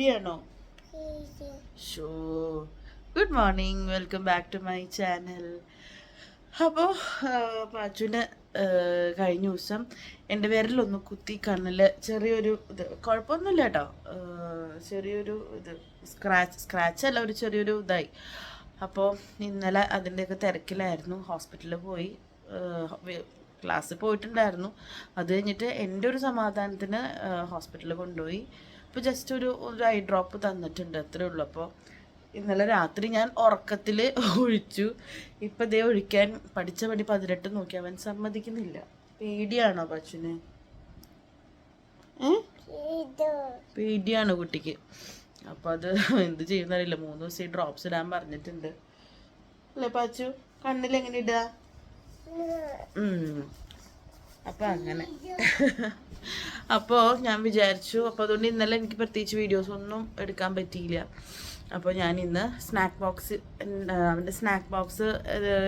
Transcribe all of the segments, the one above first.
പേടിയാണോ show good morning welcome back to my channel അപ്പോൾ പാച്ചുവിന് കഴിഞ്ഞ ദിവസം എന്റെ വിരലൊന്ന് കുത്തി കണ്ണിൽ ചെറിയൊരു ഇത്. കുഴപ്പമൊന്നുമില്ല കേട്ടോ. ചെറിയൊരു ഇത്. സ്ക്രാച്ച് സ്ക്രാച്ച് അല്ല ഒരു ചെറിയൊരു ഇതായി. അപ്പോൾ ഇന്നലെ അതിന്റെയൊക്കെ തിരക്കിലായിരുന്നു. ഹോസ്പിറ്റലിൽ പോയി. ക്ലാസ്സിൽ പോയിട്ടുണ്ടായിരുന്നു. അത് കഴിഞ്ഞിട്ട് എന്റെ ഒരു സമാധാനത്തിന് ഹോസ്പിറ്റലിൽ കൊണ്ടുപോയി. അപ്പോൾ ജസ്റ്റ് ഒരു ഒരു ഐ ഡ്രോപ്പ് തന്നിട്ടുണ്ട് അത്രേ ഉള്ളൂ. അപ്പോൾ ഇന്നലെ രാത്രി ഞാൻ ഉറക്കത്തിൽ ഒഴിച്ചു. ഇപ്പം ഇതേ ഒഴിക്കാൻ പഠിച്ച പടി പതിനെട്ട് നോക്കി. അവൻ സമ്മതിക്കുന്നില്ല. പേടിയാണോ പച്ചന് പേടിയാണ് കുട്ടിക്ക്. അപ്പോൾ അത് എന്ത് ചെയ്യുന്നറിയില്ല. മൂന്ന് ദിവസം ഈ ഡ്രോപ്സ് ഇടാൻ പറഞ്ഞിട്ടുണ്ട്. അല്ലേ പാച്ചു കണ്ണിൽ എങ്ങനെ ഇടുക? അപ്പൊ അങ്ങനെ. അപ്പോൾ ഞാൻ വിചാരിച്ചു അപ്പോൾ അതുകൊണ്ട് ഇന്നലെ എനിക്ക് പ്രത്യേകിച്ച് വീഡിയോസ് ഒന്നും എടുക്കാൻ പറ്റിയില്ല. അപ്പോൾ ഞാൻ ഇന്ന് സ്നാക്ക് ബോക്സ് അവന്റെ സ്നാക്ക് ബോക്സ്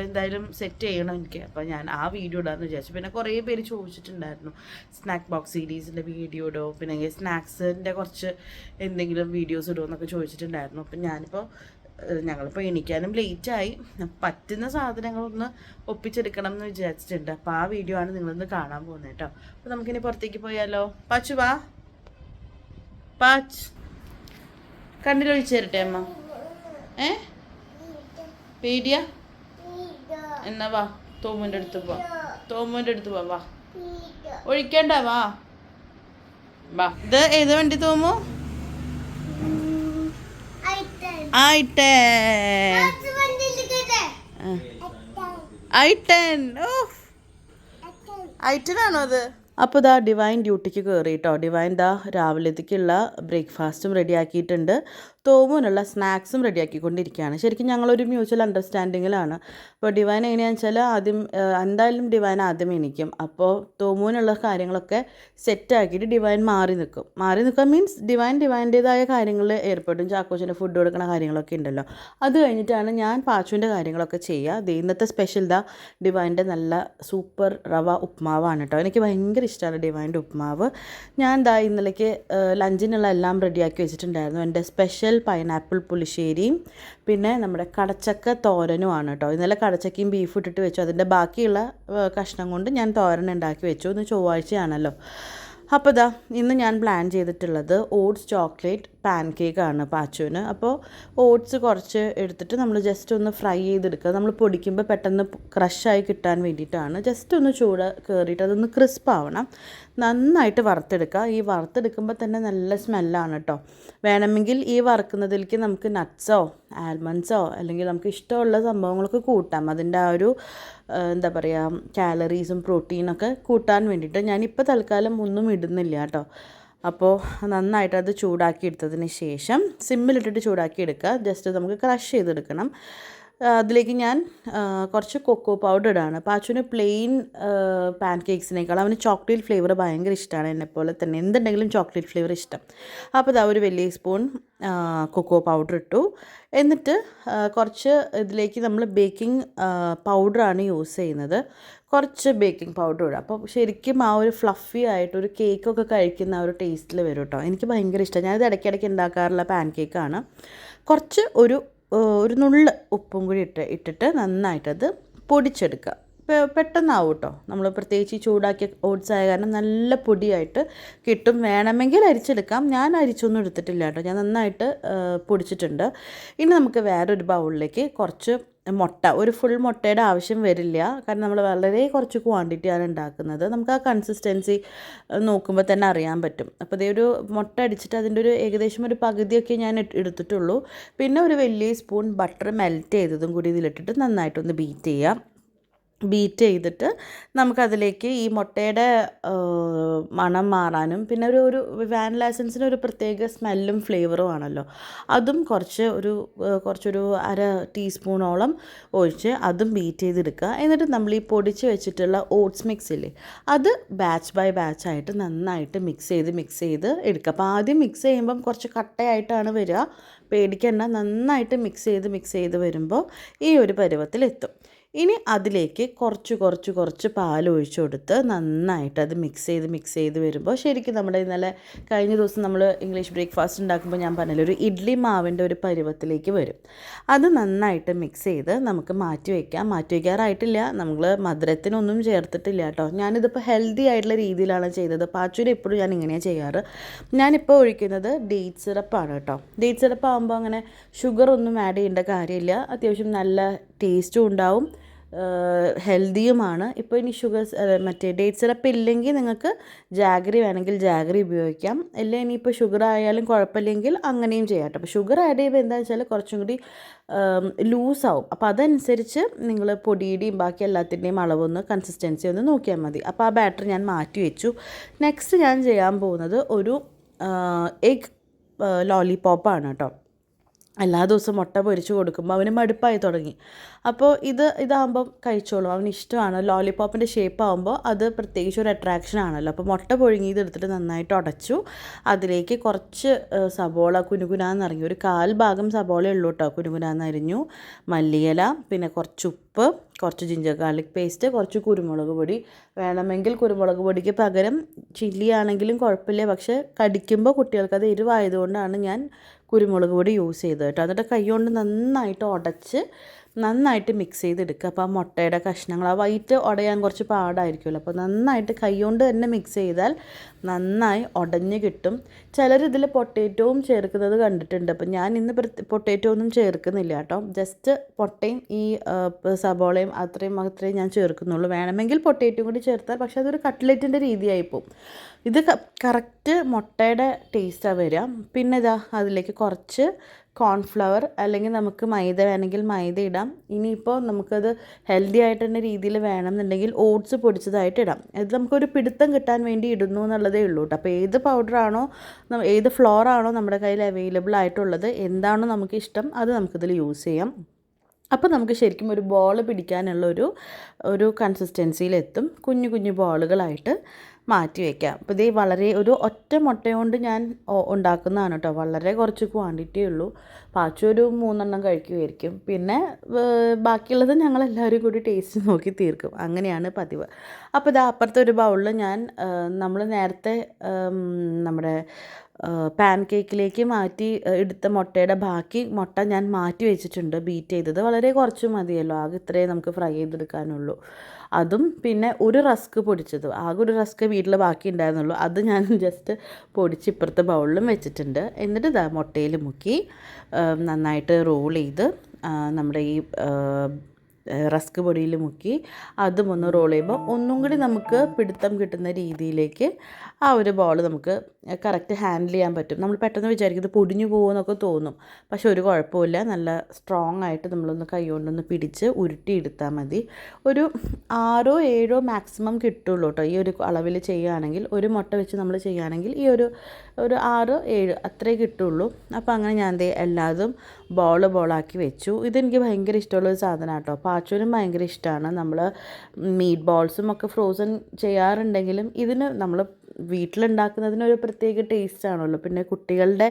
എന്തായാലും സെറ്റ് ചെയ്യണം എനിക്ക്. അപ്പോൾ ഞാൻ ആ വീഡിയോ ഇടാമെന്ന് വിചാരിച്ചു. പിന്നെ കുറേ പേര് ചോദിച്ചിട്ടുണ്ടായിരുന്നു സ്നാക്ക് ബോക്സ് സീരീസിന്റെ വീഡിയോ ഇടോ പിന്നെ സ്നാക്സിന്റെ കുറച്ച് എന്തെങ്കിലും വീഡിയോസ് ഇടുമോ എന്നൊക്കെ ചോദിച്ചിട്ടുണ്ടായിരുന്നു. അപ്പം ഞാനിപ്പോൾ ഞങ്ങളിപ്പോൾ എണീക്കാനും ലേറ്റായി പറ്റുന്ന സാധനങ്ങളൊന്ന് ഒപ്പിച്ചെടുക്കണം എന്ന് വിചാരിച്ചിട്ടുണ്ട്. അപ്പോൾ ആ വീഡിയോ ആണ് നിങ്ങളൊന്ന് കാണാൻ പോകുന്നത് കേട്ടോ. അപ്പോൾ നമുക്കിനി പുറത്തേക്ക് പോയാലോ? പാച്ചു വാ. പാച്ച്. കണ്ണിലൊഴിച്ച് തരട്ടെ അമ്മ. ഏ? പേടിയ? എന്നാ വാ. തോമുന്റെ അടുത്ത് പോ. തോമുന്റെ അടുത്ത് പോ വാ. ഒഴിക്കണ്ട വാ. വാ. ഇത് ഏത് വണ്ടി തോമു? ആയിട്ടേ ഓ. ഐറ്റനാണോ അത്? അപ്പോൾ ദാ ഡിവൈൻ ഡ്യൂട്ടിക്ക് കയറി കേട്ടോ ഡിവൈൻ ദാ രാവിലത്തേക്കുള്ള ബ്രേക്ക്ഫാസ്റ്റും റെഡിയാക്കിയിട്ടുണ്ട്. തോമുനുള്ള സ്നാക്സും റെഡിയാക്കിക്കൊണ്ടിരിക്കുകയാണ്. ശരിക്കും ഞങ്ങളൊരു മ്യൂച്വൽ അണ്ടർസ്റ്റാൻഡിങ്ങിലാണ് അപ്പോൾ ഡിവൈൻ എങ്ങനെയാണെന്ന് വെച്ചാൽ ആദ്യം എന്തായാലും ഡിവൈൻ ആദ്യം എണീക്കും. അപ്പോൾ തോമുവിനുള്ള കാര്യങ്ങളൊക്കെ സെറ്റാക്കിയിട്ട് ഡിവൈൻ മാറി നിൽക്കും. മാറി നിൽക്കുക മീൻസ് ഡിവൈൻ ഡിവൈന്റേതായ കാര്യങ്ങളിൽ ഏർപ്പെടും. ചാക്കോച്ചിന്റെ ഫുഡ് കൊടുക്കുന്ന കാര്യങ്ങളൊക്കെ ഉണ്ടല്ലോ. അത് കഴിഞ്ഞിട്ടാണ് ഞാൻ പാച്ചുവിന്റെ കാര്യങ്ങളൊക്കെ ചെയ്യുക. ദേ ഇന്നത്തെ സ്പെഷ്യൽ ദാ ഡിവൈന്റെ നല്ല സൂപ്പർ റവ ഉപ്മാവാണ് കേട്ടോ. എനിക്ക് ഭയങ്കര ഇഷ്ടമാണ് ഡിവൈന്റെ ഉപ്മാവ്. ഞാൻ ദാ ഇന്നലേക്ക് ലഞ്ചിനുള്ള എല്ലാം റെഡിയാക്കി വെച്ചിട്ടുണ്ടായിരുന്നു. എന്റെ സ്പെഷ്യൽ പൈനാപ്പിൾ പുളിശ്ശേരിയും പിന്നെ നമ്മുടെ കടച്ചക്ക തോരനുമാണ് കേട്ടോ. ഇന്നലെ കടച്ചക്കയും ബീഫ് ഇട്ടിട്ട് വെച്ചു. അതിന്റെ ബാക്കിയുള്ള കഷ്ണം കൊണ്ട് ഞാൻ തോരൻ ഉണ്ടാക്കി വെച്ചു. ഇന്ന് ചൊവ്വാഴ്ചയാണല്ലോ. അപ്പോൾ ഇതാ ഇന്ന് ഞാൻ പ്ലാൻ ചെയ്തിട്ടുള്ളത് ഓട്സ് ചോക്ലേറ്റ് പാൻ കേക്കാണ് പാച്ചുവിന്. അപ്പോൾ ഓട്സ് കുറച്ച് എടുത്തിട്ട് നമ്മൾ ജസ്റ്റ് ഒന്ന് ഫ്രൈ ചെയ്തെടുക്കുക. നമ്മൾ പൊടിക്കുമ്പോൾ പെട്ടെന്ന് ക്രഷായി കിട്ടാൻ വേണ്ടിയിട്ടാണ്. ജസ്റ്റ് ഒന്ന് ചൂട് കയറിയിട്ട് അതൊന്ന് ക്രിസ്പ് ആവണം. നന്നായിട്ട് വറുത്തെടുക്കുക. ഈ വറുത്തെടുക്കുമ്പോൾ തന്നെ നല്ല സ്മെല്ലാണ് കേട്ടോ വേണമെങ്കിൽ ഈ വറുക്കുന്നതിലേക്ക് നമുക്ക് നട്ട്സോ ആൽമണ്ട്സോ അല്ലെങ്കിൽ നമുക്ക് ഇഷ്ടമുള്ള സംഭവങ്ങളൊക്കെ കൂട്ടാം. അതിന്റെ ആ ഒരു എന്താ പറയുക കാലറീസും പ്രോട്ടീനൊക്കെ കൂട്ടാൻ വേണ്ടിയിട്ട് ഞാനിപ്പോൾ തൽക്കാലം ഒന്നും ഇടുന്നില്ല കേട്ടോ അപ്പോൾ നന്നായിട്ട് അത് ചൂടാക്കി എടുത്തതിന് ശേഷം സിമ്മിലിട്ടിട്ട് ചൂടാക്കി എടുക്കുക. ജസ്റ്റ് നമുക്ക് ക്രഷ് ചെയ്തെടുക്കണം. അതിലേക്ക് ഞാൻ കുറച്ച് കൊക്കോ പൗഡർ ഇടാണ്. പാച്ചുവിന് പ്ലെയിൻ പാൻ കേക്ക്സിനേക്കാൾ അവന് ചോക്ലേറ്റ് ഫ്ലേവർ ഭയങ്കര ഇഷ്ടമാണ് എന്നെപ്പോലെ തന്നെ. എന്തുണ്ടെങ്കിലും ചോക്ലേറ്റ് ഫ്ലേവർ ഇഷ്ടം. അപ്പോൾ ഇതാ ഒരു വലിയ സ്പൂൺ കൊക്കോ പൗഡർ ഇട്ടു. എന്നിട്ട് കുറച്ച് ഇതിലേക്ക് നമ്മൾ ബേക്കിംഗ് പൗഡറാണ് യൂസ് ചെയ്യുന്നത്. കുറച്ച് ബേക്കിംഗ് പൗഡർ ഇടുക അപ്പോൾ ശരിക്കും ആ ഒരു ഫ്ലഫി ആയിട്ട് ഒരു കേക്കൊക്കെ കഴിക്കുന്ന ആ ഒരു ടേസ്റ്റിൽ വരും കേട്ടോ എനിക്ക് ഭയങ്കര ഇഷ്ടമാണ് ഞാനിത് ഇടയ്ക്കിടയ്ക്ക് ഉണ്ടാക്കാറുള്ള പാൻ കേക്കാണ് കുറച്ച് ഒരു ഒരു നുള്ള് ഉപ്പും കൂടി ഇട്ട് ഇട്ടിട്ട് നന്നായിട്ടത് പൊടിച്ചെടുക്കുക. പെട്ടെന്നാവും കേട്ടോ നമ്മൾ പ്രത്യേകിച്ച് ചൂടാക്കിയ ഓട്സ് ആയ കാരണം നല്ല പൊടിയായിട്ട് കിട്ടും. വേണമെങ്കിൽ അരിച്ചെടുക്കാം. ഞാൻ അരിച്ചൊന്നും എടുത്തിട്ടില്ല കേട്ടോ. ഞാൻ നന്നായിട്ട് പൊടിച്ചിട്ടുണ്ട്. ഇനി നമുക്ക് വേറൊരു ബൗളിലേക്ക് കുറച്ച് മുട്ട. ഒരു ഫുൾ മുട്ടയുടെ ആവശ്യം വരില്ല. കാരണം നമ്മൾ വളരെ കുറച്ച് ക്വാണ്ടിറ്റിയാണ് ഉണ്ടാക്കുന്നത്. നമുക്ക് ആ കൺസിസ്റ്റൻസി നോക്കുമ്പോൾ തന്നെ അറിയാൻ പറ്റും. അപ്പോൾ ഇതേ ഒരു മുട്ട അടിച്ചിട്ട് അതിന്റെ ഒരു ഏകദേശം ഒരു പകുതിയൊക്കെ ഞാൻ എടുത്തിട്ടുള്ളൂ. പിന്നെ ഒരു വലിയ സ്പൂൺ ബട്ടർ മെൽറ്റ് ചെയ്തതും കൂടി ഇതിലിട്ടിട്ട് നന്നായിട്ടൊന്ന് ബീറ്റ് ചെയ്യാം. ബീറ്റ് ചെയ്തിട്ട് നമുക്കതിലേക്ക് ഈ മുട്ടയുടെ മണം മാറാനും പിന്നെ ഒരു ഒരു വാനില ഒരു പ്രത്യേക സ്മെല്ലും ഫ്ലേവറും ആണല്ലോ. അതും കുറച്ച് ഒരു കുറച്ചൊരു അര ടീസ്പൂണോളം ഒഴിച്ച് അതും ബീറ്റ് ചെയ്തെടുക്കുക. എന്നിട്ട് നമ്മൾ ഈ പൊടിച്ച് വെച്ചിട്ടുള്ള ഓട്സ് മിക്സ് ഇല്ലേ അത് ബാച്ച് ബൈ ബാച്ച് ആയിട്ട് നന്നായിട്ട് മിക്സ് ചെയ്ത് മിക്സ് ചെയ്ത് എടുക്കുക. അപ്പോൾ ആദ്യം മിക്സ് ചെയ്യുമ്പം കുറച്ച് കട്ടയായിട്ടാണ് വരിക. പേടിക്കേണ്ട നന്നായിട്ട് മിക്സ് ചെയ്ത് മിക്സ് ചെയ്ത് വരുമ്പോൾ ഈ ഒരു പരുവത്തിലെത്തും. ഇനി അതിലേക്ക് കുറച്ച് കുറച്ച് കുറച്ച് പാൽ ഒഴിച്ചു കൊടുത്ത് നന്നായിട്ട് അത് മിക്സ് ചെയ്ത് മിക്സ് ചെയ്ത് വരുമ്പോൾ ശരിക്കും നമ്മുടെ ഇന്നലെ കഴിഞ്ഞ ദിവസം നമ്മൾ ഇംഗ്ലീഷ് ബ്രേക്ക്ഫാസ്റ്റ് ഉണ്ടാക്കുമ്പോൾ ഞാൻ പറഞ്ഞില്ല ഒരു ഇഡ്ഡലി മാവിന്റെ ഒരു പരുവത്തിലേക്ക് വരും. അത് നന്നായിട്ട് മിക്സ് ചെയ്ത് നമുക്ക് മാറ്റി വയ്ക്കാം. മാറ്റി വയ്ക്കാറായിട്ടില്ല. നമ്മൾ മധുരത്തിനൊന്നും ചേർത്തിട്ടില്ല കേട്ടോ. ഞാനിതിപ്പോൾ ഹെൽത്തി ആയിട്ടുള്ള രീതിയിലാണ് ചെയ്തത്. പാച്ചൂര് എപ്പോഴും ഞാൻ ഇങ്ങനെയാണ് ചെയ്യാറ്. ഞാനിപ്പോൾ ഒഴിക്കുന്നത് ഡേറ്റ് സിറപ്പാണ് കേട്ടോ. ഡേറ്റ് സിറപ്പ് ആകുമ്പോൾ അങ്ങനെ ഷുഗർ ഒന്നും ആഡ് ചെയ്യേണ്ട കാര്യമില്ല. അത്യാവശ്യം നല്ല ടേസ്റ്റും ഉണ്ടാവും. ഹെൽത്തിയുമാണ്. ഇപ്പോൾ ഇനി ഷുഗർ മറ്റേ ഡേറ്റ് സിറപ്പ് ഇല്ലെങ്കിൽ നിങ്ങൾക്ക് ജാഗറി വേണമെങ്കിൽ ജാഗറി ഉപയോഗിക്കാം. അല്ല ഇനിയിപ്പോൾ ഷുഗർ ആയാലും കുഴപ്പമില്ലെങ്കിൽ അങ്ങനെയും ചെയ്യാം കേട്ടോ. അപ്പോൾ ഷുഗർ ആഡ് ചെയ്യുമ്പോൾ എന്താ വെച്ചാൽ കുറച്ചും കൂടി ലൂസാവും അപ്പോൾ അതനുസരിച്ച് നിങ്ങൾ പൊടിയുടെയും ബാക്കി എല്ലാത്തിന്റെയും അളവൊന്ന് കൺസിസ്റ്റൻസി ഒന്ന് നോക്കിയാൽ മതി. അപ്പോൾ ആ ബാറ്റർ ഞാൻ മാറ്റി വെച്ചു. നെക്സ്റ്റ് ഞാൻ ചെയ്യാൻ പോകുന്നത് ഒരു എഗ് ലോലിപോപ്പാണ് കേട്ടോ. എല്ലാ ദിവസവും മുട്ട പൊരിച്ച് കൊടുക്കുമ്പോൾ അവന് മടുപ്പായി തുടങ്ങി. അപ്പോൾ ഇത് ഇതാകുമ്പം കഴിച്ചോളും. അവന് ഇഷ്ടമാണ്. ലോലിപോപ്പിന്റെ ഷേപ്പ് ആകുമ്പോൾ അത് പ്രത്യേകിച്ച് ഒരു അട്രാക്ഷൻ ആണല്ലോ. അപ്പോൾ മുട്ട പുഴുങ്ങിയത് എടുത്തിട്ട് നന്നായിട്ട് ഉടച്ചു. അതിലേക്ക് കുറച്ച് സബോള കുനുകുനാന്ന് ഇറങ്ങി. ഒരു കാൽ ഭാഗം സബോള ഉള്ളൂ കേട്ടോ. കുനുകുനാന്ന് അരിഞ്ഞു. മല്ലിയില പിന്നെ കുറച്ച് ഉപ്പ് കുറച്ച് ജിഞ്ചർ ഗാർലിക് പേസ്റ്റ് കുറച്ച് കുരുമുളക് പൊടി. വേണമെങ്കിൽ കുരുമുളക് പൊടിക്ക് പകരം ചില്ലിയാണെങ്കിലും കുഴപ്പമില്ല. പക്ഷേ കടിക്കുമ്പോൾ കുട്ടികൾക്ക് അത് എരിവായതുകൊണ്ടാണ് ഞാൻ കുരുമുളക് പൊടി യൂസ് ചെയ്തത് കേട്ടോ. എന്നിട്ട് കൈ കൊണ്ട് നന്നായിട്ട് ഉടച്ച് നന്നായിട്ട് മിക്സ് ചെയ്തെടുക്കുക. അപ്പോൾ ആ മുട്ടയുടെ കഷ്ണങ്ങൾ ആ വൈറ്റ് ഉടയാൻ കുറച്ച് പാടായിരിക്കുമല്ലോ. അപ്പോൾ നന്നായിട്ട് കൈകൊണ്ട് തന്നെ മിക്സ് ചെയ്താൽ നന്നായി ഉടഞ്ഞ് കിട്ടും. ചിലർ ഇതിൽ പൊട്ടേറ്റോവും ചേർക്കുന്നത് കണ്ടിട്ടുണ്ട്. അപ്പോൾ ഞാൻ ഇന്ന് പൊട്ടേറ്റോ ഒന്നും ചേർക്കുന്നില്ല കേട്ടോ. ജസ്റ്റ് പൊട്ടയും ഈ സബോളയും അത്രയും അത്രയും ഞാൻ ചേർക്കുന്നുള്ളൂ. വേണമെങ്കിൽ പൊട്ടേറ്റോ കൂടി ചേർത്താൽ പക്ഷേ അതൊരു കട്ട്ലറ്റിന്റെ രീതിയായി പോകും ഇത് കറക്റ്റ് മുട്ടയുടെ ടേസ്റ്റാണ് വരിക. പിന്നെ ഇതാ അതിലേക്ക് കുറച്ച് കോൺഫ്ലവർ അല്ലെങ്കിൽ നമുക്ക് മൈദ വേണമെങ്കിൽ മൈദ ഇടാം. ഇനിയിപ്പോൾ നമുക്കത് ഹെൽത്തി ആയിട്ട് തന്നെ രീതിയിൽ വേണമെന്നുണ്ടെങ്കിൽ ഓട്സ് പൊടിച്ചതായിട്ട് ഇടാം. ഇത് നമുക്കൊരു പിടുത്തം കിട്ടാൻ വേണ്ടി ഇടുന്നു എന്നുള്ളതേ ഉള്ളൂ കേട്ടോ. അപ്പോൾ ഏത് പൗഡറാണോ ഏത് ഫ്ലോർ ആണോ നമ്മുടെ കയ്യിൽ അവൈലബിൾ ആയിട്ടുള്ളത് എന്താണോ നമുക്ക് ഇഷ്ടം അത് നമുക്കിതിൽ യൂസ് ചെയ്യാം. അപ്പോൾ നമുക്ക് ശരിക്കും ഒരു ബോൾ പിടിക്കാനുള്ള ഒരു ഒരു കൺസിസ്റ്റൻസിയിലെത്തും കുഞ്ഞു കുഞ്ഞു ബോളുകളായിട്ട് മാറ്റി വയ്ക്കാം അപ്പോൾ ഇത് വളരെ ഒരു ഒറ്റ മുട്ട കൊണ്ട് ഞാൻ ഉണ്ടാക്കുന്നതാണ് കേട്ടോ വളരെ കുറച്ച് ക്വാണ്ടിറ്റി ഉള്ളൂ. പാച്ചു ഒരു മൂന്നെണ്ണം കഴിക്കുമായിരിക്കും പിന്നെ ബാക്കിയുള്ളത് ഞങ്ങളെല്ലാവരും കൂടി ടേസ്റ്റ് നോക്കി തീർക്കും. അങ്ങനെയാണ് പതിവ്. അപ്പോൾ ഇത് അപ്പുറത്തെ ഒരു ബൗളിൽ ഞാൻ നമ്മൾ നേരത്തെ നമ്മുടെ പാൻ കേക്കിലേക്ക് മാറ്റി എടുത്ത മുട്ടയുടെ ബാക്കി മുട്ട ഞാൻ മാറ്റി വെച്ചിട്ടുണ്ട്. ബീറ്റ് ചെയ്തത് വളരെ കുറച്ച് മതിയല്ലോ. ആകെ ഇത്രയേ നമുക്ക് ഫ്രൈ ചെയ്തെടുക്കാനുള്ളൂ. അതും പിന്നെ ഒരു റസ്ക് പൊടിച്ചത്. ആകെ ഒരു റസ്ക് വീട്ടിൽ ബാക്കി ഉണ്ടായിരുന്നുള്ളൂ. അത് ഞാൻ ജസ്റ്റ് പൊടിച്ച് ഇപ്പുറത്തെ ബൗളിലും വെച്ചിട്ടുണ്ട്. എന്നിട്ട് മുട്ടയിൽ മുക്കി നന്നായിട്ട് റോൾ ചെയ്ത് നമ്മുടെ ഈ റസ്ക് പൊടിയിൽ മുക്കി അതും ഒന്ന് റോൾ ചെയ്യുമ്പോൾ ഒന്നും കൂടി നമുക്ക് പിടുത്തം കിട്ടുന്ന രീതിയിലേക്ക് ആ ഒരു ബോൾ നമുക്ക് കറക്റ്റ് ഹാൻഡിൽ ചെയ്യാൻ പറ്റും. നമ്മൾ പെട്ടെന്ന് വിചാരിക്കും ഇത് പൊടിഞ്ഞു പോകുമെന്നൊക്കെ തോന്നും. പക്ഷെ ഒരു കുഴപ്പമില്ല. നല്ല സ്ട്രോങ് ആയിട്ട് നമ്മളൊന്ന് കൈ കൊണ്ടൊന്ന് പിടിച്ച് ഉരുട്ടിയെടുത്താൽ മതി. ഒരു ആറോ ഏഴോ മാക്സിമം കിട്ടുള്ളൂ കേട്ടോ. ഈ ഒരു അളവിൽ ചെയ്യുകയാണെങ്കിൽ ഒരു മുട്ട വെച്ച് നമ്മൾ ചെയ്യുകയാണെങ്കിൽ ഈ ഒരു ഒരു ആറ് ഏഴ് അത്രേ കിട്ടുള്ളൂ. അപ്പോൾ അങ്ങനെ ഞാൻ ദേ എല്ലാതും ബോൾ ബോളാക്കി വെച്ചു. ഇതെനിക്ക് ഭയങ്കര ഇഷ്ടമുള്ളൊരു സാധനം കേട്ടോ പാച്ചൂരും ഭയങ്കര ഇഷ്ടമാണ് നമ്മൾ മീറ്റ് ബോൾസും ഒക്കെ ഫ്രോസൺ ചെയ്യാറുണ്ടെങ്കിലും ഇതിന് നമ്മൾ വീട്ടിലുണ്ടാക്കുന്നതിന് ഒരു പ്രത്യേക ടേസ്റ്റ് ആണല്ലോ. പിന്നെ കുട്ടികളുടെ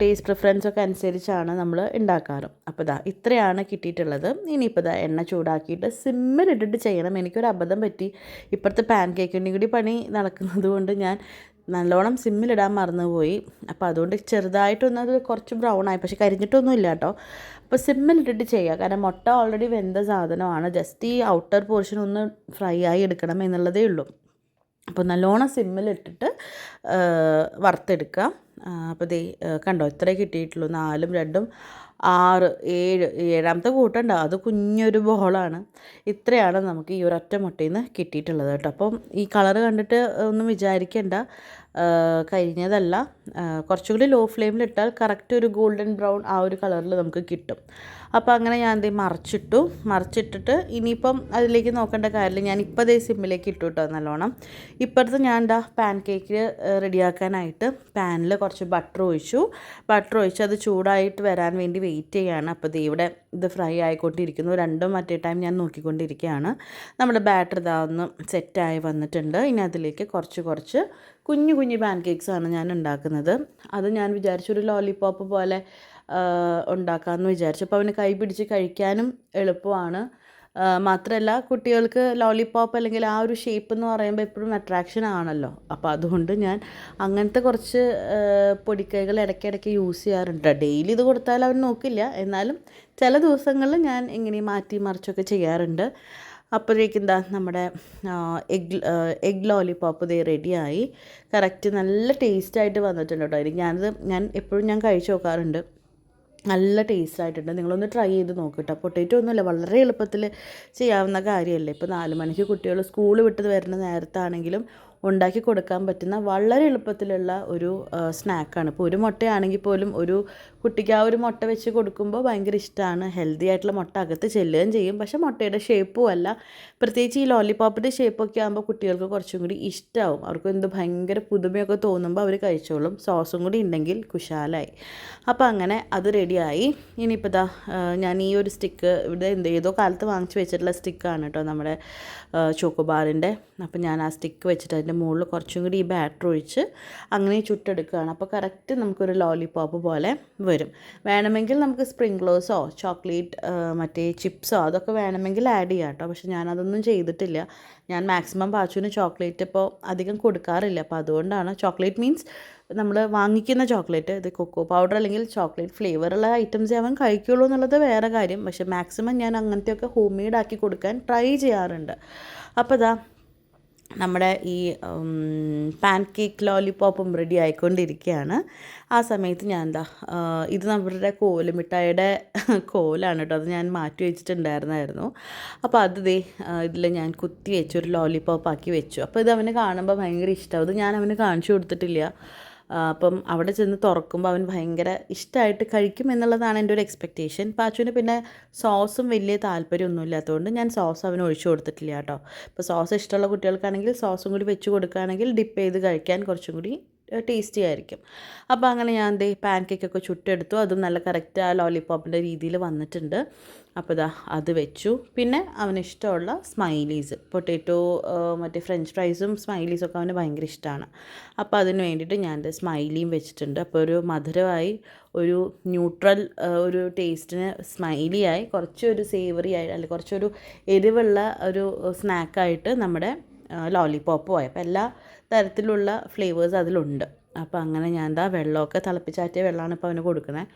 ടേസ്റ്റ് പ്രിഫറൻസ് ഒക്കെ അനുസരിച്ചാണ് നമ്മൾ ഉണ്ടാക്കാറ്. അപ്പോൾ ഇതാ ഇത്രയാണ് കിട്ടിയിട്ടുള്ളത്. ഇനിയിപ്പോൾ ഇതാ എണ്ണ ചൂടാക്കിയിട്ട് സിമ്മിലിട്ടിട്ട് ചെയ്യണം. എനിക്കൊരു അബദ്ധം പറ്റി. ഇപ്പോഴത്തെ പാൻ കേക്കിന്റെ കൂടി പണി നടക്കുന്നത് കൊണ്ട് ഞാൻ നല്ലോണം സിമ്മിലിടാൻ മറന്നുപോയി അപ്പോൾ അതുകൊണ്ട് ചെറുതായിട്ടൊന്നും അത് കുറച്ച് ബ്രൗൺ ആയി. പക്ഷെ കരിഞ്ഞിട്ടൊന്നും ഇല്ല കേട്ടോ. അപ്പോൾ സിമ്മിലിട്ടിട്ട് ചെയ്യുക കാരണം മുട്ട ഓൾറെഡി വെന്ത സാധനമാണ്. ജസ്റ്റ് ഈ ഔട്ടർ പോർഷൻ ഒന്ന് ഫ്രൈ ആയി എടുക്കണം എന്നുള്ളതേ ഉള്ളൂ. അപ്പോൾ നല്ലോണം സിമ്മിലിട്ടിട്ട് വറുത്തെടുക്കുക അപ്പോൾ ദേ കണ്ടോ? ഇത്രേ കിട്ടിയിട്ടുള്ളൂ. നാലും രണ്ടും ആറ് ഏഴ് ഏഴാമത്തെ കൂട്ടണ്ട. അത് കുഞ്ഞൊരു ബോളാണ്. ഇത്രയാണ് നമുക്ക് ഈ ഒരൊറ്റ മുട്ടയിൽ നിന്ന് കിട്ടിയിട്ടുള്ളത് കേട്ടോ. അപ്പം ഈ കളറ് കണ്ടിട്ട് ഒന്നും വിചാരിക്കേണ്ട. കരിഞ്ഞതല്ല കുറച്ചുകൂടി ലോ ഫ്ലെയിമിലിട്ടാൽ കറക്റ്റ് ഒരു ഗോൾഡൻ ബ്രൗൺ ആ ഒരു കളറിൽ നമുക്ക് കിട്ടും. അപ്പോൾ അങ്ങനെ ഞാൻ എന്ത് മറിച്ചിട്ടു. മറിച്ചിട്ടിട്ട് ഇനിയിപ്പം അതിലേക്ക് നോക്കേണ്ട കാര്യമില്ല. ഞാൻ ഇപ്പോൾ ദേ സിമ്മിലേക്ക് ഇട്ടു കേട്ടോ നല്ലോണം. ഇപ്പോഴത്തെ ഞാൻ എന്താ പാൻ കേക്ക് റെഡിയാക്കാനായിട്ട് പാനിൽ കുറച്ച് ബട്ടർ ഒഴിച്ചു. ബട്ടർ ഒഴിച്ച് അത് ചൂടായിട്ട് വരാൻ വേണ്ടി വെയിറ്റ് ചെയ്യുകയാണ് അപ്പോൾ ഇത് ഇവിടെ ഇത് ഫ്രൈ ആയിക്കൊണ്ടിരിക്കുന്നു. രണ്ടും മറ്റേ ടൈം ഞാൻ നോക്കിക്കൊണ്ടിരിക്കുകയാണ്. നമ്മുടെ ബാറ്റർ ഇതാ ഒന്ന് സെറ്റായി വന്നിട്ടുണ്ട്. ഇനി അതിലേക്ക് കുറച്ച് കുറച്ച് കുഞ്ഞു കുഞ്ഞു പാൻ കേക്ക്സാണ് ഞാൻ ഉണ്ടാക്കുന്നത്. അത് ഞാൻ വിചാരിച്ചു ഒരു ലോലിപോപ്പ് പോലെ ഉണ്ടാക്കാമെന്ന് വിചാരിച്ചു. അപ്പോൾ അവന് കൈ പിടിച്ച് കഴിക്കാനും എളുപ്പമാണ്. മാത്രമല്ല കുട്ടികൾക്ക് ലോലിപോപ്പ് അല്ലെങ്കിൽ ആ ഒരു ഷേപ്പ് എന്ന് പറയുമ്പോൾ എപ്പോഴും അട്രാക്ഷൻ ആണല്ലോ. അപ്പോൾ അതുകൊണ്ട് ഞാൻ അങ്ങനത്തെ കുറച്ച് പൊടിക്കൈകൾ ഇടയ്ക്കിടയ്ക്ക് യൂസ് ചെയ്യാറുണ്ട്. ഡെയിലി ഇത് കൊടുത്താൽ അവർ നോക്കില്ല. എന്നാലും ചില ദിവസങ്ങളിൽ ഞാൻ ഇങ്ങനെ മാറ്റി മറിച്ചൊക്കെ ചെയ്യാറുണ്ട്. അപ്പോഴേക്കും എന്താ നമ്മുടെ എഗ് എഗ് ലോലിപോപ്പ് ദേ റെഡിയായി കറക്റ്റ് നല്ല ടേസ്റ്റായിട്ട് വന്നിട്ടുണ്ട് കേട്ടോ ഞാനത് ഞാൻ എപ്പോഴും ഞാൻ കഴിച്ചു നോക്കാറുണ്ട്. നല്ല ടേസ്റ്റ് ആയിട്ടുണ്ട്. നിങ്ങളൊന്ന് ട്രൈ ചെയ്ത് നോക്കിട്ടോ കേട്ടോ പൊട്ടേറ്റോ ഒന്നുമില്ല വളരെ എളുപ്പത്തിൽ ചെയ്യാവുന്ന കാര്യമല്ലേ? ഇപ്പോൾ നാല് മണിക്ക് കുട്ടികൾ സ്കൂൾ വിട്ട് വരുന്ന നേരത്താണെങ്കിലും ഉണ്ടാക്കി കൊടുക്കാൻ പറ്റുന്ന വളരെ എളുപ്പത്തിലുള്ള ഒരു സ്നാക്കാണ് ഇപ്പോൾ ഒരു മുട്ടയാണെങ്കിൽ പോലും ഒരു കുട്ടിക്ക് ആ ഒരു മുട്ട വെച്ച് കൊടുക്കുമ്പോൾ ഭയങ്കര ഇഷ്ടമാണ് ഹെൽത്തി ആയിട്ടുള്ള മുട്ട അകത്ത് ചെല്ലുകയും ചെയ്യും. പക്ഷേ മുട്ടയുടെ ഷേപ്പും അല്ല. പ്രത്യേകിച്ച് ഈ ലോലിപോപ്പിന്റെ ഷേപ്പൊക്കെ ആകുമ്പോൾ കുട്ടികൾക്ക് കുറച്ചും കൂടി ഇഷ്ടമാവും അവർക്ക് എന്ത് ഭയങ്കര പുതുമയൊക്കെ തോന്നുമ്പോൾ അവർ കഴിച്ചോളും. സോസും കൂടി ഉണ്ടെങ്കിൽ കുശാലായി. അപ്പോൾ അങ്ങനെ അത് റെഡിയായി ഇനിയിപ്പോൾ ഇതാ ഞാൻ ഈ ഒരു സ്റ്റിക്ക് ഇവിടെ എന്ത് ഏതോ കാലത്ത് വാങ്ങിച്ച് വെച്ചിട്ടുള്ള സ്റ്റിക്കാണ് കേട്ടോ നമ്മുടെ ചോക്കോബാറിന്റെ അപ്പോൾ ഞാൻ ആ സ്റ്റിക്ക് വെച്ചിട്ട് അതിന്റെ മുകളിൽ കുറച്ചും കൂടി ഈ ബാറ്റർ ഒഴിച്ച് അങ്ങനെ ചുട്ടെടുക്കുകയാണ്. അപ്പോൾ കറക്റ്റ് നമുക്കൊരു ലോലിപോപ്പ് പോലെ വരും. വേണമെങ്കിൽ നമുക്ക് സ്പ്രിങ്ക്ലേഴ്സോ ചോക്ലേറ്റ് മറ്റേ ചിപ്സോ അതൊക്കെ വേണമെങ്കിൽ ആഡ് ചെയ്യാം കേട്ടോ. പക്ഷെ ഞാനതൊന്നും ചെയ്തിട്ടില്ല. ഞാൻ മാക്സിമം പാച്ചുവിന് ചോക്ലേറ്റ് ഇപ്പോൾ അധികം കൊടുക്കാറില്ല. അപ്പോൾ അതുകൊണ്ടാണ് ചോക്ലേറ്റ് മീൻസ് നമ്മൾ വാങ്ങിക്കുന്ന ചോക്ലേറ്റ് ഇത് കൊക്കോ പൗഡർ അല്ലെങ്കിൽ ചോക്ലേറ്റ് ഫ്ലേവറുള്ള ഐറ്റംസേ അവൻ കഴിക്കുള്ളൂ എന്നുള്ളത് വേറെ കാര്യം. പക്ഷേ മാക്സിമം ഞാൻ അങ്ങനത്തെയൊക്കെ ഹോം മെയ്ഡ് ആക്കി കൊടുക്കാൻ ട്രൈ ചെയ്യാറുണ്ട്. അപ്പോൾ ഇതാ നമ്മുടെ ഈ പാൻ കേക്ക് ലോലിപോപ്പും റെഡി ആയിക്കൊണ്ടിരിക്കുകയാണ് ആ സമയത്ത് ഞാൻ എന്താ ഇത് നമ്മുടെ കോൽ മിഠായിയുടെ കോലാണ് കേട്ടോ. അത് ഞാൻ മാറ്റി വെച്ചിട്ടുണ്ടായിരുന്നായിരുന്നു. അപ്പോൾ അത് ദേ ഇതിൽ ഞാൻ കുത്തി വെച്ചു ഒരു ലോലിപോപ്പ് ആക്കി വെച്ചു. അപ്പോൾ ഇത് അവന് കാണുമ്പോൾ ഭയങ്കര ഇഷ്ടമാവും ഇത് ഞാൻ അവന് കാണിച്ചു കൊടുത്തിട്ടില്ല. അപ്പം അവിടെ ചെന്ന് തുറക്കുമ്പോൾ അവൻ ഭയങ്കര ഇഷ്ടമായിട്ട് കഴിക്കും എന്നുള്ളതാണ് എന്റെ ഒരു എക്സ്പെക്റ്റേഷൻ പാച്ചുവിന് പിന്നെ സോസും വലിയ താല്പര്യമൊന്നും ഇല്ലാത്തതുകൊണ്ട് ഞാൻ സോസ് അവന് ഒഴിച്ചു കൊടുത്തിട്ടില്ല കേട്ടോ. ഇപ്പോൾ സോസ് ഇഷ്ടമുള്ള കുട്ടികൾക്കാണെങ്കിൽ സോസും കൂടി വെച്ച് കൊടുക്കുകയാണെങ്കിൽ ഡിപ്പ് ചെയ്ത് കഴിക്കാൻ കുറച്ചും കൂടി ടേസ്റ്റി ആയിരിക്കും. അപ്പോൾ അങ്ങനെ ഞാൻ എന്തേ പാൻ കേക്കൊക്കെ ചുട്ടെടുത്തു. അതും നല്ല കറക്റ്റ് ആ ലോലിപോപ്പിന്റെ രീതിയിൽ വന്നിട്ടുണ്ട്. അപ്പോൾ ഇതാ അത് വെച്ചു. പിന്നെ അവന് ഇഷ്ടമുള്ള സ്മൈലീസ് പൊട്ടേറ്റോ മറ്റേ ഫ്രഞ്ച് ഫ്രൈസും സ്മൈലീസും ഒക്കെ അവന് ഭയങ്കര ഇഷ്ടമാണ് അപ്പോൾ അതിന് വേണ്ടിയിട്ട് ഞാൻ സ്മൈലിയും വെച്ചിട്ടുണ്ട്. അപ്പോൾ ഒരു മധുരമായി ഒരു ന്യൂട്രൽ ഒരു ടേസ്റ്റിന് സ്മൈലിയായി കുറച്ചൊരു സേവറി ആയി അല്ലെങ്കിൽ കുറച്ചൊരു എരിവുള്ള ഒരു സ്നാക്കായിട്ട് നമ്മുടെ ലോലിപോപ്പും അപ്പോൾ എല്ലാ തരത്തിലുള്ള ഫ്ലേവേഴ്സ് അതിലുണ്ട്. അപ്പോൾ അങ്ങനെ ഞാൻ എന്താ വെള്ളമൊക്കെ തിളപ്പിച്ചാറ്റിയ വെള്ളമാണ് ഇപ്പോൾ അവന് കൊടുക്കുന്നത്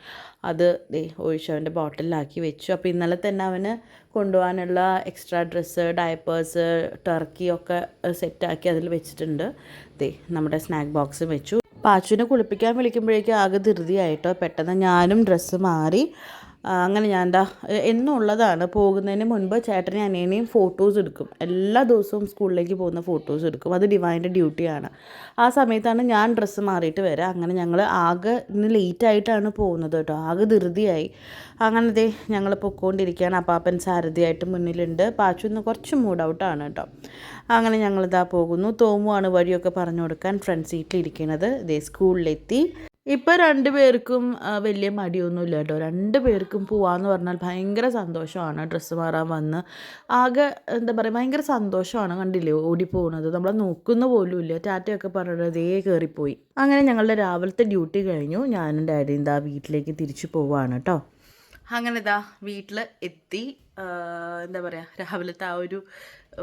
അത് ദേ അവന്റെ ബോട്ടിലാക്കി വെച്ചു. അപ്പോൾ ഇന്നലെ തന്നെ അവന് കൊണ്ടുപോകാനുള്ള എക്സ്ട്രാ ഡ്രസ്സ് ഡയപ്പേഴ്സ് ടർക്കി ഒക്കെ സെറ്റാക്കി അതിൽ വെച്ചിട്ടുണ്ട്. ദേ നമ്മുടെ സ്നാക്ക് ബോക്സ് വെച്ചു. പാച്ചുവിനെ കുളിപ്പിക്കാൻ വിളിക്കുമ്പോഴേക്കും ആകെ ധൃതിയായിട്ടോ പെട്ടെന്ന് ഞാനും ഡ്രസ്സ് മാറി. അങ്ങനെ ഞാൻ എന്താ എന്നും ഉള്ളതാണ് പോകുന്നതിന് മുൻപ് ചേട്ടനെയും അനിയനെയും ഫോട്ടോസ് എടുക്കും. എല്ലാ ദിവസവും സ്കൂളിലേക്ക് പോകുന്ന ഫോട്ടോസ് എടുക്കും. അത് ഡിവൈന്റെ ഡ്യൂട്ടിയാണ് ആ സമയത്താണ് ഞാൻ ഡ്രസ്സ് മാറിയിട്ട് വരാം. അങ്ങനെ ഞങ്ങൾ ആകെ ഇന്ന് ലേറ്റ് ആയിട്ടാണ് പോകുന്നത് കേട്ടോ. ആകെ ധൃതിയായി. അങ്ങനത്തെ ഞങ്ങൾ പൊക്കോണ്ടിരിക്കുകയാണ് അപ്പാപ്പൻ സാരഥിയായിട്ട് മുന്നിലുണ്ട്. പാച്ചു ഇന്ന് കുറച്ച് മൂഡ് ഔട്ടാണ് കേട്ടോ. അങ്ങനെ ഞങ്ങളിതാ പോകുന്നു. തോമുവാണ് വഴിയൊക്കെ പറഞ്ഞു കൊടുക്കാൻ ഫ്രണ്ട് സീറ്റിൽ ഇരിക്കുന്നത് ദേ സ്കൂളിലെത്തി. ഇപ്പം രണ്ട് പേർക്കും വലിയ മടിയൊന്നുമില്ല കേട്ടോ രണ്ട് പേർക്കും പോവാന്ന് പറഞ്ഞാൽ ഭയങ്കര സന്തോഷമാണ് ഡ്രസ്സ് മാറാൻ വന്ന്. ആകെ എന്താ പറയുക ഭയങ്കര സന്തോഷമാണ് കണ്ടില്ലേ ഓടിപ്പോകുന്നത് നമ്മളെ നോക്കുന്ന പോലും ഇല്ല. ടാറ്റയൊക്കെ പറഞ്ഞിട്ട് അതേ കയറിപ്പോയി അങ്ങനെ ഞങ്ങളുടെ രാവിലത്തെ ഡ്യൂട്ടി കഴിഞ്ഞു. ഞാനും ഡാഡിയും എന്താ വീട്ടിലേക്ക് തിരിച്ചു പോവാണ് കേട്ടോ. അങ്ങനെ ഇതാ വീട്ടിൽ എത്തി. എന്താ പറയുക രാവിലത്തെ ആ ഒരു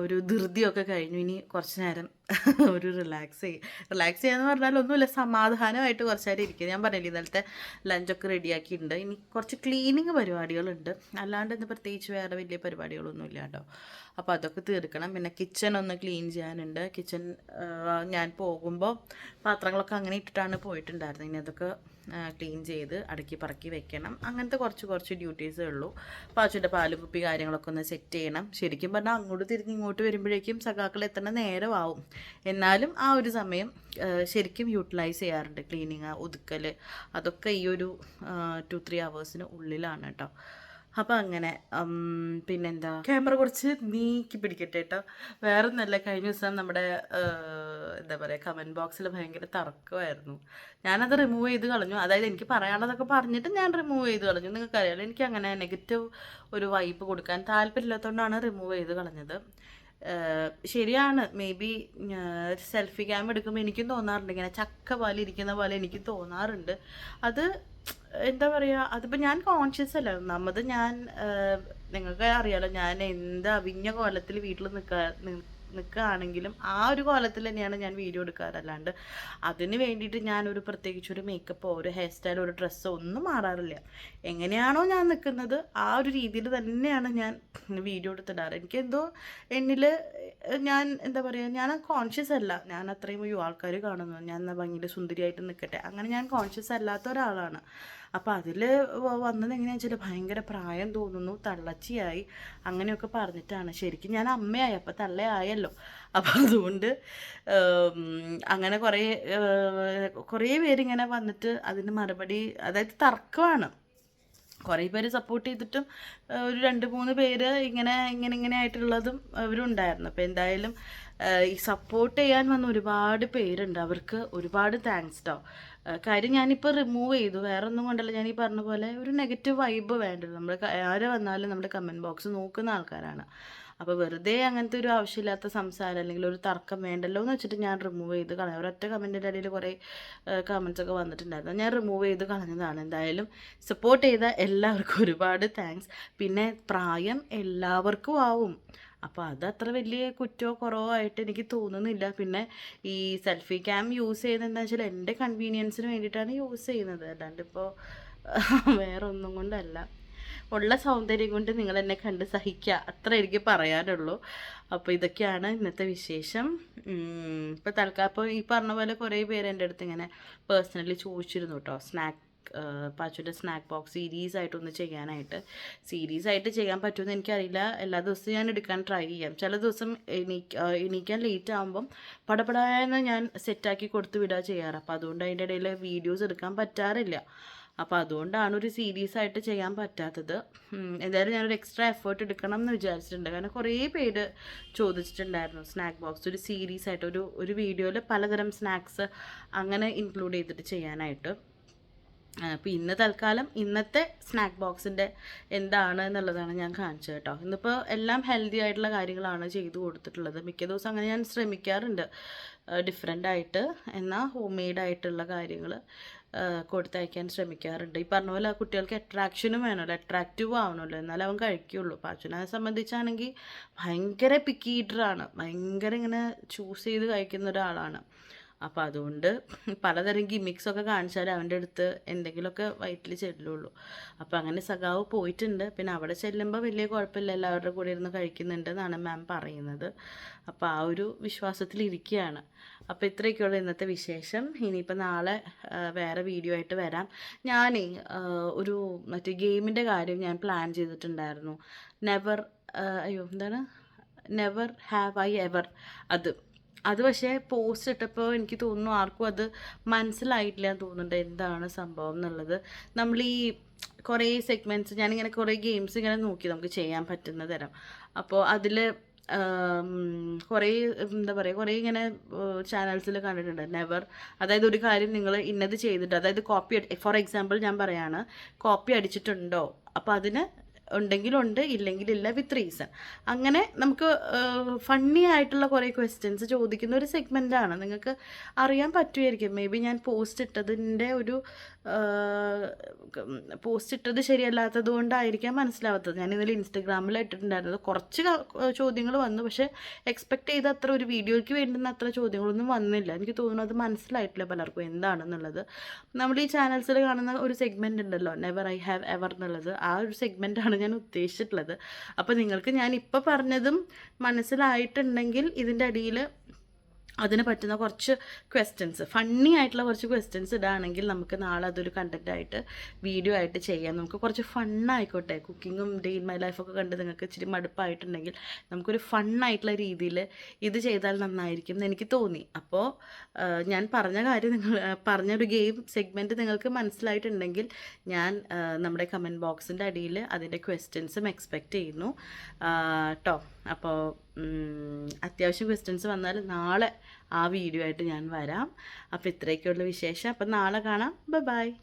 ഒരു ധൃതിയൊക്കെ കഴിഞ്ഞു. ഇനി കുറച്ച് നേരം ഒരു റിലാക്സ് ചെയ്യും റിലാക്സ് ചെയ്യാന്ന് പറഞ്ഞാൽ ഒന്നുമില്ല സമാധാനമായിട്ട് കുറച്ച് നേരം ഇരിക്കുക. ഞാൻ പറഞ്ഞില്ല ഇന്നലത്തെ ലഞ്ചൊക്കെ റെഡിയാക്കിയിട്ടുണ്ട് ഇനി കുറച്ച് ക്ലീനിങ് പരിപാടികളുണ്ട്. അല്ലാണ്ട് ഇന്ന് പ്രത്യേകിച്ച് വേറെ വലിയ പരിപാടികളൊന്നും ഇല്ല കേട്ടോ. അപ്പോൾ അതൊക്കെ തീർക്കണം. പിന്നെ കിച്ചൺ ഒന്ന് ക്ലീൻ ചെയ്യാനുണ്ട്. കിച്ചൺ ഞാൻ പോകുമ്പോൾ പാത്രങ്ങളൊക്കെ അങ്ങനെ ഇട്ടിട്ടാണ് പോയിട്ടുണ്ടായിരുന്നത്. ഇനി അതൊക്കെ ക്ലീൻ ചെയ്ത് അടുക്കി പറക്കി വെക്കണം. അങ്ങനത്തെ കുറച്ച് കുറച്ച് ഡ്യൂട്ടീസേ ഉള്ളൂ. പാച്ചുന്റെ പാൽ കുപ്പി കാര്യങ്ങളൊക്കെ ഒന്ന് സെറ്റ് ചെയ്യണം. ശരിക്കും പറഞ്ഞാൽ അങ്ങോട്ട് തിരിഞ്ഞ് ഇങ്ങോട്ട് വരുമ്പോഴേക്കും സഖാക്കൾ എത്തണ നേരമാവും. എന്നാലും ആ ഒരു സമയം ശരിക്കും യൂട്ടിലൈസ് ചെയ്യാറുണ്ട്. ക്ലീനിങ് ഒതുക്കൽ അതൊക്കെ ഈ ഒരു ടു ത്രീ ഹവേഴ്സിന് ഉള്ളിലാണ് കേട്ടോ അപ്പോൾ അങ്ങനെ പിന്നെന്താ? ക്യാമറ കുറച്ച് നീക്കി പിടിക്കട്ടെ കേട്ടോ വേറെ ഒന്നല്ല കഴിഞ്ഞ ദിവസം നമ്മുടെ എന്താ പറയുക കമന്റ് ബോക്സിൽ ഭയങ്കര തർക്കമായിരുന്നു. ഞാനത് റിമൂവ് ചെയ്ത് കളഞ്ഞു. അതായത് എനിക്ക് പറയാനുള്ളതൊക്കെ പറഞ്ഞിട്ട് ഞാൻ റിമൂവ് ചെയ്ത് കളഞ്ഞു. നിങ്ങൾക്ക് അറിയാലോ എനിക്ക് അങ്ങനെ നെഗറ്റീവ് ഒരു വൈപ്പ് കൊടുക്കാൻ താല്പര്യമില്ലാത്തതുകൊണ്ടാണ് റിമൂവ് ചെയ്ത് കളഞ്ഞത്. ശരിയാണ്. മേ ബി സെൽഫി ക്യാം എടുക്കുമ്പോൾ എനിക്കും തോന്നാറുണ്ട്. ഇങ്ങനെ ചക്ക പോലെ ഇരിക്കുന്ന പോലെ എനിക്ക് തോന്നാറുണ്ട്. അത് എന്താ പറയുക അതിപ്പോൾ ഞാൻ കോൺഷ്യസ് അല്ല. ഒന്നാമത് ഞാൻ നിങ്ങൾക്ക് അറിയാലോ ഞാൻ എന്ത് അവിഞ്ഞ കോലത്തിൽ വീട്ടിൽ നിൽക്കാ നിൽക്കുകയാണെങ്കിലും ആ ഒരു കോലത്തിൽ തന്നെയാണ് ഞാൻ വീഡിയോ എടുക്കാറല്ലാണ്ട് അതിന് വേണ്ടിയിട്ട് ഞാനൊരു പ്രത്യേകിച്ച് ഒരു മേക്കപ്പോ ഒരു ഹെയർ സ്റ്റൈലോ ഒരു ഡ്രസ്സോ ഒന്നും മാറാറില്ല. എങ്ങനെയാണോ ഞാൻ നിൽക്കുന്നത് ആ ഒരു രീതിയിൽ തന്നെയാണ് ഞാൻ വീഡിയോ എടുത്തിടാറ്. എനിക്കെന്തോ എന്നിൽ ഞാൻ എന്താ പറയുക ഞാൻ കോൺഷ്യസ് അല്ല. ഞാൻ അത്രയും ഒരു ആൾക്കാർ കാണുന്നു. ഞാൻ എന്നാൽ ഭംഗിയിൽ സുന്ദരിയായിട്ട് നിൽക്കട്ടെ. അങ്ങനെ ഞാൻ കോൺഷ്യസ് അല്ലാത്ത ഒരാളാണ്. അപ്പോൾ അതിൽ വന്നത് എങ്ങനെയാ വെച്ചാൽ ഭയങ്കര പ്രായം തോന്നുന്നു തള്ളച്ചിയായി അങ്ങനെയൊക്കെ പറഞ്ഞിട്ടാണ്. ശരിക്കും ഞാൻ അമ്മയായി അപ്പോൾ തള്ളയായല്ലോ. അപ്പോൾ അതുകൊണ്ട് അങ്ങനെ കുറേ കുറേ പേരിങ്ങനെ വന്നിട്ട് അതിന് മറുപടി അതായത് തർക്കമാണ്. കുറേ പേര് സപ്പോർട്ട് ചെയ്തിട്ടും ഒരു രണ്ട് മൂന്ന് പേര് ഇങ്ങനെ ഇങ്ങനെ ഇങ്ങനെ ആയിട്ടുള്ളതും അവരുണ്ടായിരുന്നു. അപ്പോൾ എന്തായാലും ഈ സപ്പോർട്ട് ചെയ്യാൻ വന്ന ഒരുപാട് പേരുണ്ട്. അവർക്ക് ഒരുപാട് താങ്ക്സ് കേട്ടോ കാര്യം ഞാനിപ്പോൾ റിമൂവ് ചെയ്തു. വേറെ ഒന്നും കൊണ്ടല്ല. ഞാൻ ഈ പറഞ്ഞ പോലെ ഒരു നെഗറ്റീവ് വൈബ് വേണ്ടത്. നമ്മൾ ആരെ വന്നാലും നമ്മുടെ കമന്റ് ബോക്സ് നോക്കുന്ന ആൾക്കാരാണ്. അപ്പോൾ വെറുതെ അങ്ങനത്തെ ഒരു ആവശ്യമില്ലാത്ത സംസാരം അല്ലെങ്കിൽ ഒരു തർക്കം വേണ്ടല്ലോ എന്ന് വെച്ചിട്ട് ഞാൻ റിമൂവ് ചെയ്ത് കളയാം ഒരൊറ്റ കമന്റിന്റെ ഇടയിൽ കുറേ കമൻസ് ഒക്കെ വന്നിട്ടുണ്ടായിരുന്നു. ഞാൻ റിമൂവ് ചെയ്ത് കളഞ്ഞതാണ്. എന്തായാലും സപ്പോർട്ട് ചെയ്ത എല്ലാവർക്കും ഒരുപാട് താങ്ക്സ് പിന്നെ പ്രായം എല്ലാവർക്കും ആവും. അപ്പോൾ അത് അത്ര വലിയ കുറ്റമോ കുറവോ ആയിട്ട് എനിക്ക് തോന്നുന്നില്ല. പിന്നെ ഈ സെൽഫി ക്യാം യൂസ് ചെയ്യുന്നത് എന്താ വെച്ചാൽ എന്റെ കൺവീനിയൻസിന് വേണ്ടിയിട്ടാണ് യൂസ് ചെയ്യുന്നത്. അല്ലാണ്ട് ഇപ്പോൾ വേറെ ഒന്നും കൊണ്ടല്ല. ഉള്ള സൗന്ദര്യം കൊണ്ട് നിങ്ങൾ എന്നെ കണ്ട് സഹിക്കുക അത്ര എനിക്ക് പറയാനുള്ളൂ. അപ്പോൾ ഇതൊക്കെയാണ് ഇന്നത്തെ വിശേഷം. ഇപ്പോൾ തൽക്കാലം ഇപ്പോൾ ഈ പറഞ്ഞ പോലെ കുറേ പേര് എന്റെ അടുത്ത് ഇങ്ങനെ പേഴ്സണലി ചോദിച്ചിരുന്നു കേട്ടോ സ്നാക്ക് പാച്ചുവിന്റെ സ്നാക്ക് ബോക്സ് സീരീസ് ആയിട്ടൊന്ന് ചെയ്യാനായിട്ട്. സീരീസ് ആയിട്ട് ചെയ്യാൻ പറ്റുമെന്ന് എനിക്കറിയില്ല. എല്ലാ ദിവസവും ഞാൻ എടുക്കാൻ ട്രൈ ചെയ്യാം. ചില ദിവസം എനിക്ക് എണീക്കാൻ ലേറ്റ് ആകുമ്പം പടപടായെന്ന് ഞാൻ സെറ്റാക്കി കൊടുത്ത് വിടുക ചെയ്യാറ്. അപ്പോൾ അതുകൊണ്ട് അതിന്റെ ഇടയിൽ വീഡിയോസ് എടുക്കാൻ പറ്റാറില്ല. അപ്പോൾ അതുകൊണ്ടാണ് ഒരു സീരീസ് ആയിട്ട് ചെയ്യാൻ പറ്റാത്തത്. എന്തായാലും ഞാനൊരു എക്സ്ട്രാ എഫേർട്ട് എടുക്കണം എന്ന് വിചാരിച്ചിട്ടുണ്ട്. കാരണം കുറേ പേര് ചോദിച്ചിട്ടുണ്ടായിരുന്നു സ്നാക്ക് ബോക്സ് ഒരു സീരീസ് ആയിട്ട്. ഒരു ഒരു വീഡിയോയിൽ പലതരം സ്നാക്സ് അങ്ങനെ ഇൻക്ലൂഡ് ചെയ്തിട്ട് ചെയ്യാനായിട്ട്. അപ്പോൾ ഇന്ന് തൽക്കാലം ഇന്നത്തെ സ്നാക്ക് ബോക്സിന്റെ എന്താണ് എന്നുള്ളതാണ് ഞാൻ കാണിച്ചത് കേട്ടോ. ഇന്നിപ്പോൾ എല്ലാം ഹെൽത്തി ആയിട്ടുള്ള കാര്യങ്ങളാണ് ചെയ്തു കൊടുത്തിട്ടുള്ളത്. മിക്ക ദിവസം അങ്ങനെ ഞാൻ ശ്രമിക്കാറുണ്ട്. ഡിഫറെന്റ് ആയിട്ട്. എന്നാൽ ഹോം മെയ്ഡ് ആയിട്ടുള്ള കാര്യങ്ങൾ കൊടുത്തയക്കാൻ ശ്രമിക്കാറുണ്ട്. ഈ പറഞ്ഞ പോലെ കുട്ടികൾക്ക് അട്രാക്ഷനും വേണമല്ലോ. അട്രാക്റ്റീവ് ആവണമല്ലോ. എന്നാലും അവൻ കഴിക്കുള്ളൂ. അച്ഛനെ സംബന്ധിച്ചാണെങ്കിൽ ഭയങ്കര പിക്കി ഈറ്ററാണ് ഭയങ്കര ഇങ്ങനെ ചൂസ് ചെയ്ത് കഴിക്കുന്ന ഒരാളാണ്. അപ്പോൾ അതുകൊണ്ട് പലതരം ഗിമിക്സൊക്കെ കാണിച്ചാൽ അവന്റെ അടുത്ത് എന്തെങ്കിലുമൊക്കെ വയറ്റിൽ ചെല്ലുള്ളൂ. അപ്പോൾ അങ്ങനെ സഖാവ് പോയിട്ടുണ്ട്. പിന്നെ അവിടെ ചെല്ലുമ്പോൾ വലിയ കുഴപ്പമില്ല. എല്ലാവരുടെ കൂടെ ഇരുന്ന് കഴിക്കുന്നുണ്ട് എന്നാണ് മാം പറയുന്നത്. അപ്പോൾ ആ ഒരു വിശ്വാസത്തിലിരിക്കുകയാണ് അപ്പോൾ ഇത്രയൊക്കെയുള്ള ഇന്നത്തെ വിശേഷം. ഇനിയിപ്പോൾ നാളെ വേറെ വീഡിയോ ആയിട്ട് വരാം. ഞാനേ ഒരു മറ്റേ ഗെയിമിന്റെ കാര്യം ഞാൻ പ്ലാൻ ചെയ്തിട്ടുണ്ടായിരുന്നു. നെവർ അയ്യോ എന്താണ്? നെവർ ഹാവ് ഐ എവർ അത് അത് പക്ഷേ പോസ്റ്റ് ഇട്ടപ്പോൾ എനിക്ക് തോന്നുന്നു ആർക്കും അത് മനസ്സിലായിട്ടില്ല എന്ന് തോന്നുന്നുണ്ട് എന്താണ് സംഭവം എന്നുള്ളത്. നമ്മൾ ഈ കുറേ സെഗ്മെന്റ്സ് ഞാനിങ്ങനെ കുറേ ഗെയിംസ് ഇങ്ങനെ നോക്കി നമുക്ക് ചെയ്യാൻ പറ്റുന്ന തരം. അപ്പോൾ അതിൽ കുറേ എന്താ പറയുക കുറേ ഇങ്ങനെ ചാനൽസിൽ കണ്ടിട്ടുണ്ട്. നെവർ അതായത് ഒരു കാര്യം നിങ്ങൾ ഇന്നത് ചെയ്തിട്ട് അതായത് കോപ്പി ഫോർ എക്സാമ്പിൾ ഞാൻ പറയാണ് കോപ്പി അടിച്ചിട്ടുണ്ടോ? അപ്പോൾ അതിന് ഉണ്ടെങ്കിലുണ്ട് ഇല്ലെങ്കിലില്ല വിത്ത് റീസൺ അങ്ങനെ നമുക്ക് ഫണ്ണി ആയിട്ടുള്ള കുറേ ക്വസ്റ്റ്യൻസ് ചോദിക്കുന്ന ഒരു സെഗ്മെന്റാണ് നിങ്ങൾക്ക് അറിയാൻ പറ്റുമായിരിക്കും. മേ ബി ഞാൻ പോസ്റ്റ് ഇട്ടതിന്റെ ഒരു പോസ്റ്റ് ഇട്ടത് ശരിയല്ലാത്തത് കൊണ്ടായിരിക്കാം മനസ്സിലാവാത്തത്. ഞാൻ ഇന്നലെ ഇൻസ്റ്റഗ്രാമിൽ ഇട്ടിട്ടുണ്ടായിരുന്നത് കുറച്ച് ചോദ്യങ്ങൾ വന്നു. പക്ഷേ എക്സ്പെക്ട് ചെയ്ത അത്ര ഒരു വീഡിയോയ്ക്ക് വേണ്ടുന്ന അത്ര ചോദ്യങ്ങളൊന്നും വന്നില്ല. എനിക്ക് തോന്നുന്നു അത് മനസ്സിലായിട്ടില്ല പലർക്കും എന്താണെന്നുള്ളത്. നമ്മൾ ഈ ചാനൽസിൽ കാണുന്ന ഒരു സെഗ്മെന്റ് ഉണ്ടല്ലോ നെവർ ഐ ഹാവ് എവർ എന്നുള്ളത്. ആ ഒരു സെഗ്മെന്റാണ് ഞാൻ ഉദ്ദേശിച്ചിട്ടുള്ളത്. അപ്പോൾ നിങ്ങൾക്ക് ഞാൻ ഇപ്പോൾ പറഞ്ഞതും മനസ്സിലായിട്ടുണ്ടെങ്കിൽ ഇതിന്റെ അടിയിൽ അതിന് പറ്റുന്ന കുറച്ച് ക്വസ്റ്റ്യൻസ് ഫണ്ണി ആയിട്ടുള്ള കുറച്ച് ക്വസ്റ്റ്യൻസ് ഇടാണെങ്കിൽ നമുക്ക് നാളെ അതൊരു കണ്ടന്റ് ആയിട്ട് വീഡിയോ ആയിട്ട് ചെയ്യാം. നമുക്ക് കുറച്ച് ഫണ്ണായിക്കോട്ടെ കുക്കിങ്ങും ഡേ ഇൻ മൈ ലൈഫൊക്കെ കണ്ട് നിങ്ങൾക്ക് ഇച്ചിരി മടുപ്പായിട്ടുണ്ടെങ്കിൽ നമുക്കൊരു ഫണ്ണായിട്ടുള്ള രീതിയിൽ ഇത് ചെയ്താൽ നന്നായിരിക്കും എന്ന് എനിക്ക് തോന്നി. അപ്പോൾ ഞാൻ പറഞ്ഞ കാര്യം നിങ്ങൾ പറഞ്ഞൊരു ഗെയിം സെഗ്മെന്റ് നിങ്ങൾക്ക് മനസ്സിലായിട്ടുണ്ടെങ്കിൽ ഞാൻ നമ്മുടെ കമന്റ് ബോക്സിന്റെ അടിയിൽ അതിന്റെ ക്വസ്റ്റ്യൻസും എക്സ്പെക്റ്റ് ചെയ്യുന്നു. കേട്ടോ അപ്പോൾ അത്യാവശ്യം ക്വസ്റ്റ്യൻസ് വന്നാൽ നാളെ ആ വീഡിയോ ആയിട്ട് ഞാൻ വരാം. അപ്പോൾ ഇത്രയൊക്കെയുള്ള വിശേഷം. അപ്പം നാളെ കാണാം. ബൈ